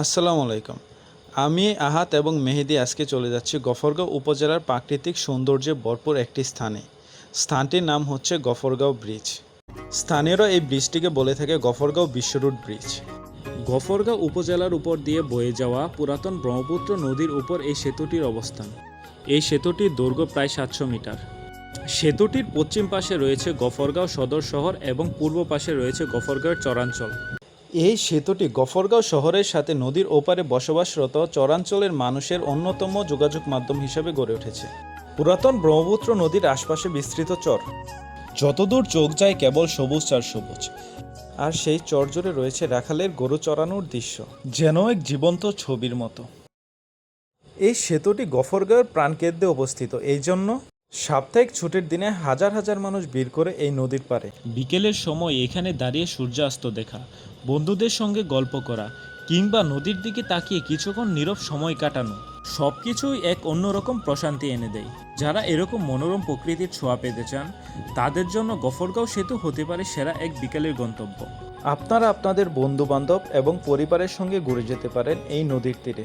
আসসালামু আলাইকুম। আমি আহাত এবং মেহেদি আজকে চলে যাচ্ছি গফরগাঁও উপজেলার প্রাকৃতিক সৌন্দর্যে ভরপুর একটি স্থানে। স্থানটির নাম হচ্ছে গফরগাঁও ব্রিজ। স্থানীয়রা এই ব্রিজটিকে বলে থাকে গফরগাঁও বিশ্বরুট ব্রিজ। গফরগাঁও উপজেলার উপর দিয়ে বয়ে যাওয়া পুরাতন ব্রহ্মপুত্র নদীর উপর এই সেতুটির অবস্থান। এই সেতুটির দৈর্ঘ্য প্রায় সাতশো মিটার। সেতুটির পশ্চিম পাশে রয়েছে গফরগাঁও সদর শহর এবং পূর্ব পাশে রয়েছে গফরগাঁওয়ের চরাঞ্চল। এই সেতুটি গফরগাঁও শহরের সাথে নদীর ওপারে বসবাসরত চরাঞ্চলের মানুষের অন্যতম যোগাযোগ মাধ্যম হিসেবে গড়ে উঠেছে। পুরাতন ব্রহ্মপুত্র নদীর আশপাশে বিস্তৃত চর। যতদূর চোখ যায় কেবল সবুজ আর সবুজ। আর সেই চর জুড়ে রয়েছে রাখালের গরু চড়ানোর দৃশ্য, যেন এক জীবন্ত ছবির মতো। এই সেতুটি গফরগাঁওয়ের প্রাণকেন্দ্রে অবস্থিত। এই জন্য সাপ্তাহিক ছুটির দিনে হাজার হাজার মানুষ ভিড় করে এই নদীর পারে বিকেলের সময় এখানে দাঁড়িয়ে সূর্যাস্ত দেখা বন্ধুদের সঙ্গে গল্প করা কিংবা নদীর দিকে তাকিয়ে কিছুক্ষণ নীরব সময় কাটানো সব কিছুই এক অন্যরকম প্রশান্তি এনে দেয়। যারা এরকম মনোরম প্রকৃতির ছোঁয়া পেতে চান তাদের জন্য গফরগাঁও সেতু হতে পারে সেরা এক বিকেলের গন্তব্য। আপনারা আপনাদের বন্ধু বান্ধব এবং পরিবারের সঙ্গে ঘুরে যেতে পারেন এই নদীর তীরে।